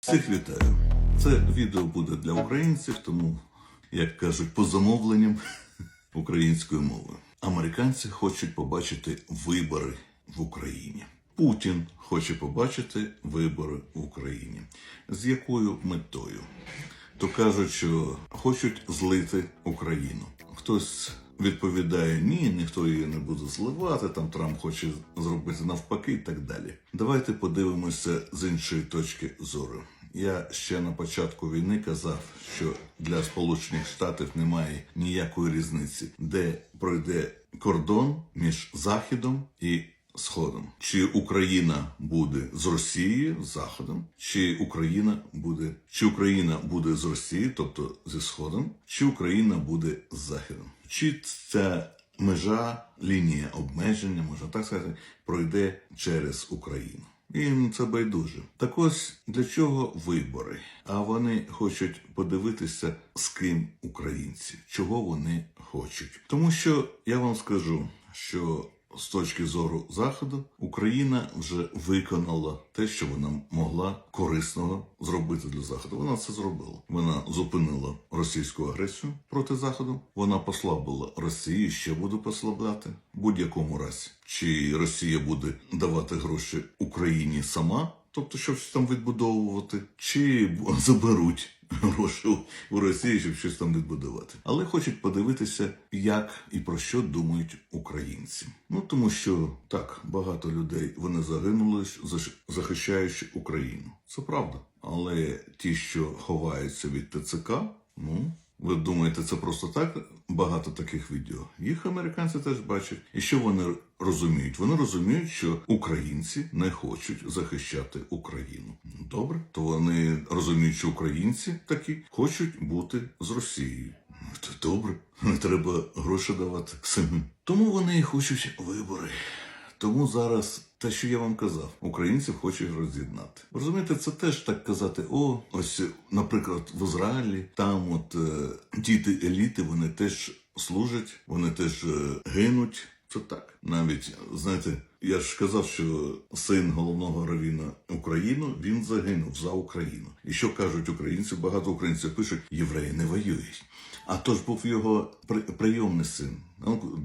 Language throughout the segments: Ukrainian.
Всіх вітаю. Це відео буде для українців, тому, як кажуть, по замовленням українською мовою. Американці хочуть побачити вибори в Україні. Путін хоче побачити вибори в Україні. З якою метою? То кажуть, що хочуть злити Україну. Хтось відповідає ні, ніхто її не буде зливати. Там Трамп хоче зробити навпаки, і так далі. Давайте подивимося з іншої точки зору. Я ще на початку війни казав, що для Сполучених Штатів немає ніякої різниці, де пройде кордон між Західом і Сходом. Чи Україна буде з Росією з Заходом, чи Україна буде, чи Україна буде з Росією, тобто зі Сходом, чи Україна буде з Західом? Чи ця межа, лінія обмеження, можна так сказати, пройде через Україну? Їм це байдуже. Так ось для чого вибори? А вони хочуть подивитися, з ким українці, чого вони хочуть. Тому що я вам скажу, що з точки зору заходу Україна вже виконала те, що вона могла корисного зробити для заходу. Вона це зробила. Вона зупинила російську агресію проти заходу. Вона послабила Росію, ще буде послабляти будь-якому разі. Чи Росія буде давати гроші Україні сама, тобто щось там відбудовувати, чи заберуть гроші у Росії, щоб щось там відбудувати. Але хочуть подивитися, як і про що думають українці. Ну тому що так багато людей вони загинули, захищаючи Україну. Це правда. Але ті, що ховаються від ТЦК, ну. Ви думаєте, це просто так багато таких відео? Їх американці теж бачать. І що вони розуміють? Вони розуміють, що українці не хочуть захищати Україну. Добре, то вони розуміють, що українці такі хочуть бути з Росією. То добре, треба гроші давати самим. Тому вони хочуть вибори. Тому зараз те, що я вам казав, українців хочуть роз'єднати. Розумієте, це теж так казати. О, ось, наприклад, в Ізраїлі там от е, діти еліти, вони теж служать, вони теж е, гинуть. Це так. Навіть знаєте, я ж казав, що син головного равіна України він загинув за Україну. І що кажуть українці? Багато українців пишуть, євреї не воюють. А то ж був його при- прийомний син. Ну,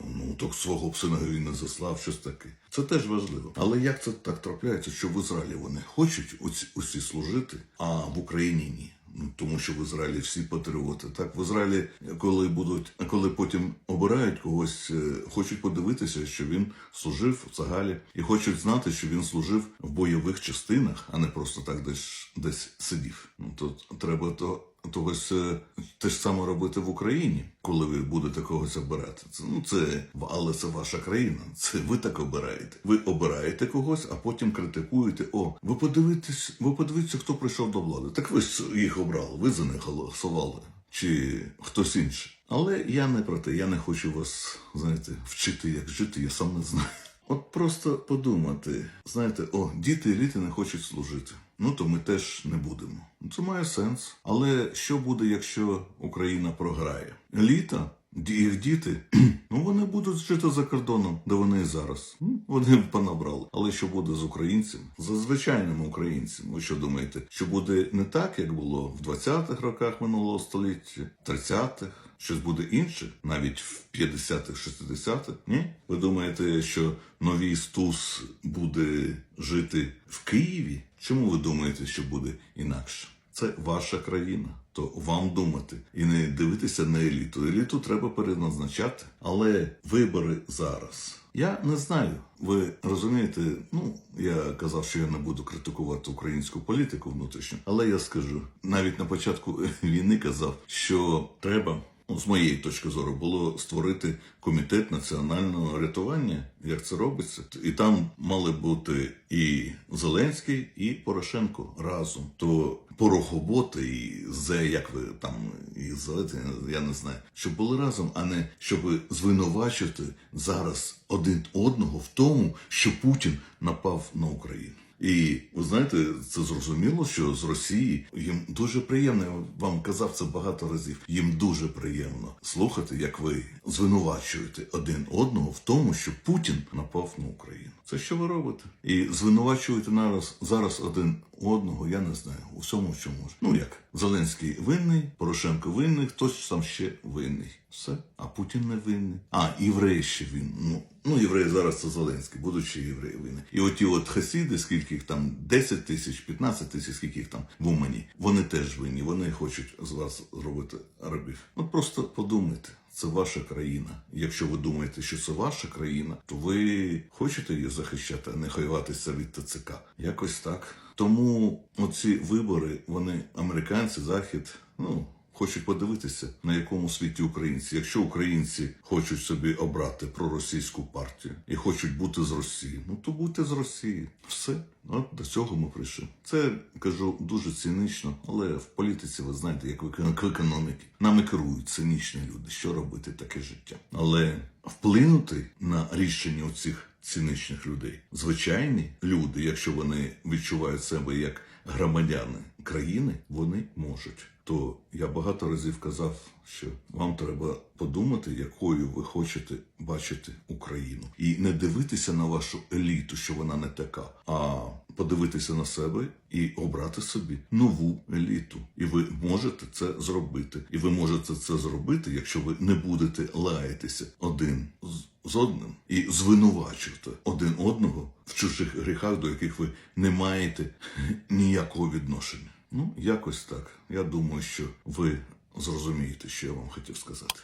ну так свого сина він не заслав, щось таке. Це теж важливо. Але як це так трапляється, що в Ізраїлі вони хочуть усі, усі служити, а в Україні ні? Тому що в Ізраїлі всі патріоти. Так, в Ізраїлі, коли будуть, коли потім обирають когось, е, хочуть подивитися, що він служив в Цагалі, і хочуть знати, що він служив в бойових частинах, а не просто так десь десь сидів. Ну то треба то. Когось е, те ж саме робити в Україні, коли ви будете когось обирати. Це ну це але це ваша країна. Це ви так обираєте. Ви обираєте когось, а потім критикуєте. О, ви подивитесь, ви подивіться, хто прийшов до влади. Так ви ж їх обрали, ви за них голосували, чи хтось інший. Але я не про те, я не хочу вас, знаєте, вчити, як жити, я сам не знаю. От просто подумати, знаєте, о, діти еліти не хочуть служити. Ну то ми теж не будемо. Це має сенс. Але що буде, якщо Україна програє? Еліта, ді- їх діти, ну вони будуть жити за кордоном, де вони і зараз. Вони понабрали. Але що буде з українцями? За звичайними українцями. Ви що думаєте, що буде не так, як було в 20-х роках минулого століття, 30-х? Щось буде інше, навіть в 50-х, 60-х? Ні? Ви думаєте, що новий Стус буде жити в Києві? Чому ви думаєте, що буде інакше? Це ваша країна, то вам думати і не дивитися на еліту. Еліту треба переназначати, але вибори зараз. Я не знаю. Ви розумієте, ну я казав, що я не буду критикувати українську політику внутрішню, але я скажу навіть на початку війни казав, що треба. Ну, з моєї точки зору, було створити комітет національного рятування, як це робиться, і там мали бути і Зеленський, і Порошенко разом. То порохоботи і зе, як ви там і зелити, я не знаю, щоб були разом, а не щоб звинувачувати зараз один одного в тому, що Путін напав на Україну. І ви знаєте, це зрозуміло, що з Росії їм дуже приємно. Я вам казав це багато разів. Їм дуже приємно слухати, як ви звинувачуєте один одного в тому, що Путін напав на Україну. Це що ви робите? І звинувачуєте нараз зараз один одного, я не знаю, у всьому, що може. Ну як, Зеленський винний, Порошенко винний, хтось там ще винний. Все, а Путін не винний. А, євреї ще він. Ну, ну євреї зараз це Зеленський, будучи євреї винні. І оті от хасіди, скільки їх там 10 тисяч, 15 тисяч, скільки їх там в Умані, вони теж винні, вони хочуть з вас зробити рабів. От просто подумайте. Це ваша країна. Якщо ви думаєте, що це ваша країна, то ви хочете її захищати, а не ховатися від ТЦК. Якось так. Тому оці вибори, вони американці, захід, ну. Хочуть подивитися, на якому світі українці. Якщо українці хочуть собі обрати проросійську партію і хочуть бути з Росії, ну то будьте з Росії. Все, от до цього ми прийшли. Це кажу дуже цинічно, але в політиці ви знаєте, як в ек- економіці. Нами керують цинічні люди. Що робити таке життя? Але вплинути на рішення оцих циничних людей, звичайні люди, якщо вони відчувають себе як громадяни країни, вони можуть. То я багато разів казав, що вам треба подумати, якою ви хочете бачити Україну, і не дивитися на вашу еліту, що вона не така, а подивитися на себе і обрати собі нову еліту. І ви можете це зробити. І ви можете це зробити, якщо ви не будете лаятися один з- з одним і звинувачувати один одного в чужих гріхах, до яких ви не маєте ніякого відношення. Ну, якось так. Я думаю, що ви зрозумієте, що я вам хотів сказати.